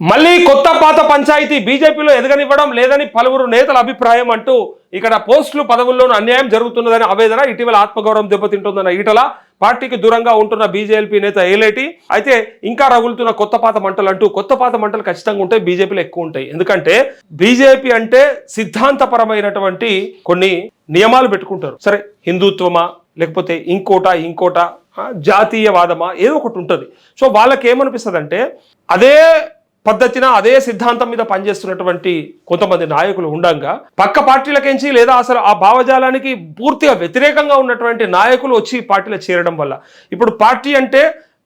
మళ్ళీ కొత్త పాత పంచాయతీ బీజేపీలో ఎదగనివ్వడం లేదని పలువురు నేతల అభిప్రాయం అంటూ ఇక్కడ పోస్టులు పదవుల్లోనూ అన్యాయం జరుగుతున్నదని ఆవేదన. ఇటీవల ఆత్మగౌరవం దెబ్బతింటుందన్న ఈటల పార్టీకి దూరంగా ఉంటున్న బీజేపీ నేత ఏలేటి. అయితే ఇంకా రగులుతున్న కొత్త పాత మంటలు అంటూ కొత్త పాత మంటలు ఖచ్చితంగా ఉంటాయి బీజేపీలో ఎక్కువ ఉంటాయి. ఎందుకంటే బీజేపీ అంటే సిద్ధాంతపరమైనటువంటి కొన్ని నియమాలు పెట్టుకుంటారు. సరే హిందుత్వమా లేకపోతే ఇంకోట ఇంకోట జాతీయవాదమా ఏదో ఒకటి ఉంటుంది. సో వాళ్ళకి ఏమనిపిస్తుంది అంటే అదే పద్ధతిన అదే సిద్ధాంతం మీద పనిచేస్తున్నటువంటి కొంతమంది నాయకులు ఉండంగా పక్క పార్టీలకించి లేదా అసలు ఆ భావజాలానికి పూర్తిగా వ్యతిరేకంగా ఉన్నటువంటి నాయకులు వచ్చి పార్టీలో చేరడం వల్ల. ఇప్పుడు పార్టీ అంటే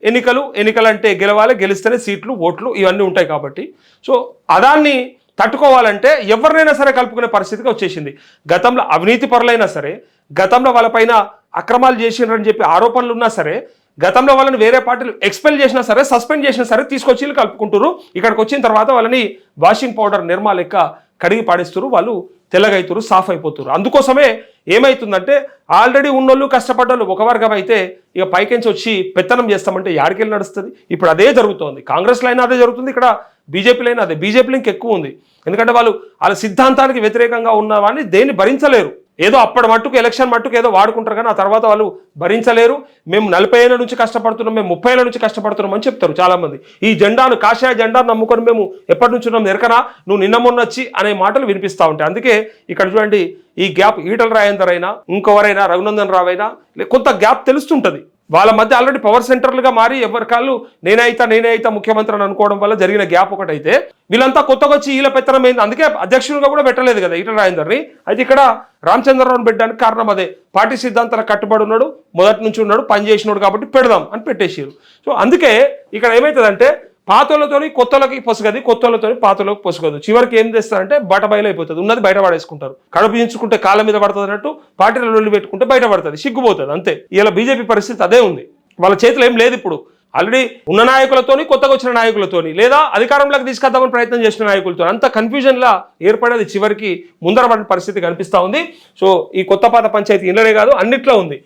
ఎన్నికలు ఎన్నికలు అంటే గెలవాలి గెలిస్తేనే సీట్లు ఓట్లు ఇవన్నీ ఉంటాయి కాబట్టి. సో అదాన్ని తట్టుకోవాలంటే ఎవరినైనా సరే కలుపుకునే పరిస్థితికి వచ్చేసింది. గతంలో అవినీతి పరులైనా సరే గతంలో వాళ్ళపైన అక్రమాలు చేసినారని చెప్పి ఆరోపణలు ఉన్నా సరే గతంలో వాళ్ళని వేరే పార్టీలు ఎక్స్పెల్ చేసినా సరే సస్పెండ్ చేసినా సరే తీసుకొచ్చి కలుపుకుంటారు ఇక్కడికి వచ్చిన తర్వాత వాళ్ళని వాషింగ్ పౌడర్ నిర్మా లెక్క కడిగి పాడేస్తారు వాళ్ళు తెల్లగైతురు సాఫ్ అయిపోతారు అందుకోసమే ఏమవుతుందంటే ఆల్రెడీ ఉన్నోళ్ళు కష్టపడ్డోళ్ళు ఒక వర్గం అయితే ఇక పైకించి వచ్చి పెత్తనం చేస్తామంటే యాడికెళ్ళి నడుస్తుంది. ఇప్పుడు అదే జరుగుతోంది. కాంగ్రెస్లో అయినా అదే జరుగుతుంది. ఇక్కడ బీజేపీలో అయినా అదే. బీజేపీలో ఇంకెక్కువ ఉంది. ఎందుకంటే వాళ్ళు వాళ్ళ సిద్ధాంతానికి వ్యతిరేకంగా ఉన్నవాన్ని దేన్ని భరించలేరు. ఏదో అప్పటి మట్టుకు ఎలక్షన్ మట్టుకు ఏదో వాడుకుంటారు కానీ ఆ తర్వాత వాళ్ళు భరించలేరు. మేము నలభై ఏళ్ళ నుంచి కష్టపడుతున్నాం మేము ముప్పై ఏళ్ళ నుంచి కష్టపడుతున్నాం అని చెప్తారు చాలామంది. ఈ జెండాను కాషాయ జెండాను నమ్ముకొని మేము ఎప్పటి నుంచి ఉన్నాం ఎరకనా నువ్వు నిన్న మొన్నొచ్చి అనే మాటలు వినిపిస్తూ ఉంటాయి. అందుకే ఇక్కడ చూడండి ఈ గ్యాప్ ఈటల రాజేందర్ అయినా ఇంకెవరైనా రఘునందన్ రావైనా కొంత గ్యాప్ తెలుస్తుంటుంది. వాళ్ళ మధ్య ఆల్రెడీ పవర్ సెంటర్లుగా మారి ఎవరి కాళ్ళు నేనే అయితా నేనే అయితా ముఖ్యమంత్రి అని అనుకోవడం వల్ల జరిగిన గ్యాప్ ఒకటైతే వీళ్ళంతా కొత్తగా వచ్చి వీళ్ళ పెత్తనం అయింది అందుకే అధ్యక్షులుగా కూడా పెట్టలేదు కదా ఈటల రాజేందర్ని. అయితే ఇక్కడ రామచంద్రరావుని పెట్టడానికి కారణం అదే. పార్టీ సిద్ధాంతాల కట్టుబడి ఉన్నాడు మొదటి నుంచి ఉన్నాడు పని చేసినాడు కాబట్టి పెడదాం అని పెట్టేసారు సో అందుకే ఇక్కడ ఏమవుతుందంటే పాతలతో కొత్తలకి పొసగది కొత్తలతోని పాతలోకి పొసగదు చివరికి ఏం చేస్తారంటే బట బయలు అయిపోతుంది ఉన్నది బయట పడేసుకుంటారు. కడుపు దించుకుంటే కాళ్ళ మీద పడుతుంది అన్నట్టు పార్టీలో నుండి పెట్టుకుంటే బయట పడుతుంది సిగ్గుపోతుంది అంతే. ఇలా బీజేపీ పరిస్థితి అదే ఉంది. వాళ్ళ చేతిలో ఏం లేదు ఇప్పుడు. ఆల్రెడీ ఉన్న నాయకులతోని కొత్తగా వచ్చిన నాయకులతోని లేదా అధికారంలోకి తీసుకొద్దామని ప్రయత్నం చేసిన నాయకులతో అంత కన్ఫ్యూజన్లా ఏర్పడేది చివరికి ముందరబడిన పరిస్థితి కనిపిస్తూ ఉంది. సో ఈ కొత్త పాత పంచాయతీ ఇంట్లోనే కాదు అన్నిట్లో ఉంది.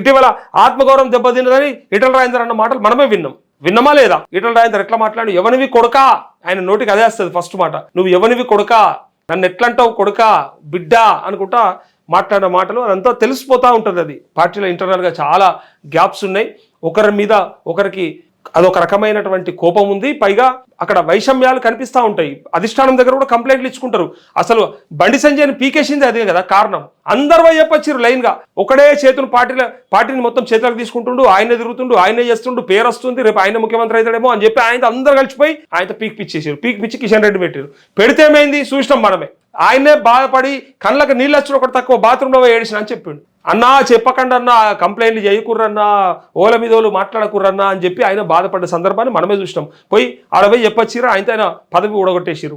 ఇటీవల ఆత్మగౌరవం దెబ్బతిన్నదని ఇటల రాజేందర్ అన్న మాటలు మనమే విన్నాం. విన్నమా లేదా? ఈటల రాజేందర్ ఎట్లా మాట్లాడు? ఎవనివి కొడకా? ఆయన నోటికి అదే వస్తుంది ఫస్ట్ మాట. నువ్వు ఎవనివి కొడకా? నన్ను ఎట్లంటావు కొడకా? బిడ్డ? అనుకుంటా మాట్లాడిన మాటలు అదంతా తెలిసిపోతూ ఉంటుంది అది. పార్టీలో ఇంటర్నల్గా చాలా గ్యాప్స్ ఉన్నాయి. ఒకరి మీద ఒకరికి అదొక రకమైనటువంటి కోపం ఉంది. పైగా అక్కడ వైషమ్యాలు కనిపిస్తూ ఉంటాయి. అధిష్టానం దగ్గర కూడా కంప్లైంట్లు ఇచ్చుకుంటారు. అసలు బండి సంజయ్ని పీకేసింది అదే కదా కారణం. అందరు పోయి చెప్పొచ్చారు లైన్గా ఒకడే చేతులు పార్టీల పార్టీని మొత్తం చేతులకు తీసుకుంటుండు ఆయన తిరుగుతుండు ఆయనే చేస్తుండు పేరు వస్తుంది రేపు ఆయన ముఖ్యమంత్రి అవుతాడేమో అని చెప్పి ఆయన అందరు కలిసిపోయి ఆయన పీక్ పిచ్చేసారు పీక్ పిచ్చి కిషన్ రెడ్డి పెట్టారు పెడితే ఏమైంది? చూసినాం మనమే. ఆయనే బాధపడి కళ్ళకి నీళ్ళు వచ్చిన ఒకటి తక్కువ బాత్రూంలో పోయి ఏడిసిన అని చెప్పిండు. అన్నా చెప్పకండి అన్నా కంప్లైంట్లు చేయకుర్రన్నా ఓల మీద ఓలు మాట్లాడకుర్రన్నా అని చెప్పి ఆయన బాధపడ్డ సందర్భాన్ని మనమే చూసినాం. పోయి ఆడ పోయి చెప్పొచ్చిరా ఆయనతో ఆయన పదవి ఊడగొట్టేసిరు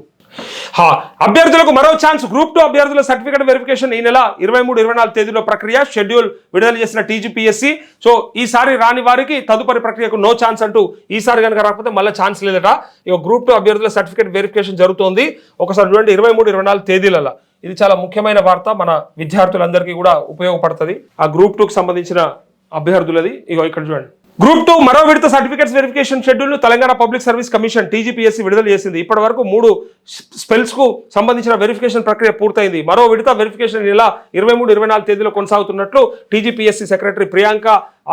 అభ్యర్థులకు మరో ఛాన్స్. గ్రూప్ టూ అభ్యర్థుల సర్టిఫికేట్ వెరిఫికేషన్ ఈ నెల ఇరవై మూడు ఇరవై నాలుగు తేదీలో ప్రక్రియ షెడ్యూల్ విడుదల చేసిన టీజీపీఎస్సీ సో ఈసారి రాని వారికి తదుపరి ప్రక్రియకు నో ఛాన్స్ అంటూ ఈసారి కనుక రాకపోతే మళ్ళీ ఛాన్స్ లేదట. ఇక గ్రూప్ టూ అభ్యర్థుల సర్టిఫికేట్ వెరిఫికేషన్ జరుగుతోంది. ఒకసారి చూడండి ఇరవై మూడు ఇరవై నాలుగు తేదీలలో. ఇది చాలా ముఖ్యమైన వార్త మన విద్యార్థులందరికీ కూడా ఉపయోగపడుతుంది. ఆ గ్రూప్ టూకి సంబంధించిన అభ్యర్థులది. ఇక ఇక్కడ చూడండి. గ్రూప్ టూ మరో విడత certificates verification schedule Telangana public service commission TGPSC విడుదల చేసింది. ఇప్పటి వరకు మూడు స్పెల్స్కు సంబంధించిన వెరిఫికేషన్ ప్రక్రియ పూర్తయింది. మరో విడత వెరిఫికేషన్ ఇలా ఇరవై మూడు ఇరవై నాలుగు తేదీలో కొనసాగుతున్నట్లు టీజీపీఎస్సీ సెక్రటరీ ప్రియాంక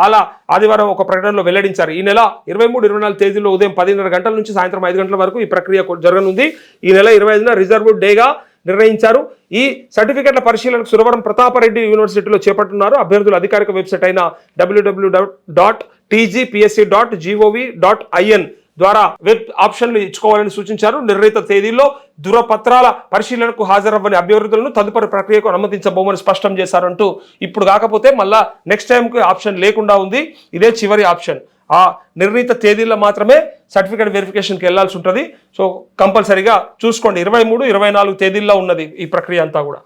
ఆలా ఆదివారం ఒక ప్రకటనలో వెల్లడించారు. ఈ నెల ఇరవై మూడు ఇరవై నాలుగు తేదీలో ఉదయం పదిన్నర గంటల నుంచి సాయంత్రం ఐదు గంటల వరకు ఈ ప్రక్రియ జరగనుంది. ఈ నెల ఇరవై ఐదున రిజర్వ్ డేగా నిర్ణయించారు. ఈ సర్టిఫికెట్ల పరిశీలనకు సురవరం ప్రతాపరెడ్డి యూనివర్సిటీలో చేపట్టున్నారు. అభ్యర్థుల అధికారిక వెబ్సైట్ అయిన WW dot TGPSC dot GOV dot IN ద్వారా వెబ్ ఆప్షన్లు ఇచ్చుకోవాలని సూచించారు. నిర్ణీత తేదీల్లో దురపత్రాల పరిశీలనకు హాజరవ్వని అభ్యర్థులను తదుపరి ప్రక్రియకు అనుమతించబోమని స్పష్టం చేశారంటూ ఇప్పుడు కాకపోతే మళ్ళా నెక్స్ట్ టైంకి ఆప్షన్ లేకుండా ఉంది. ఇదే చివరి ఆప్షన్. ఆ నిర్ణీత తేదీల్లో మాత్రమే సర్టిఫికేట్ వెరిఫికేషన్కి వెళ్ళాల్సి ఉంటుంది. సో కంపల్సరీగా చూసుకోండి. ఇరవై మూడు ఇరవై నాలుగు తేదీల్లో ఉన్నది ఈ ప్రక్రియ అంతా కూడా.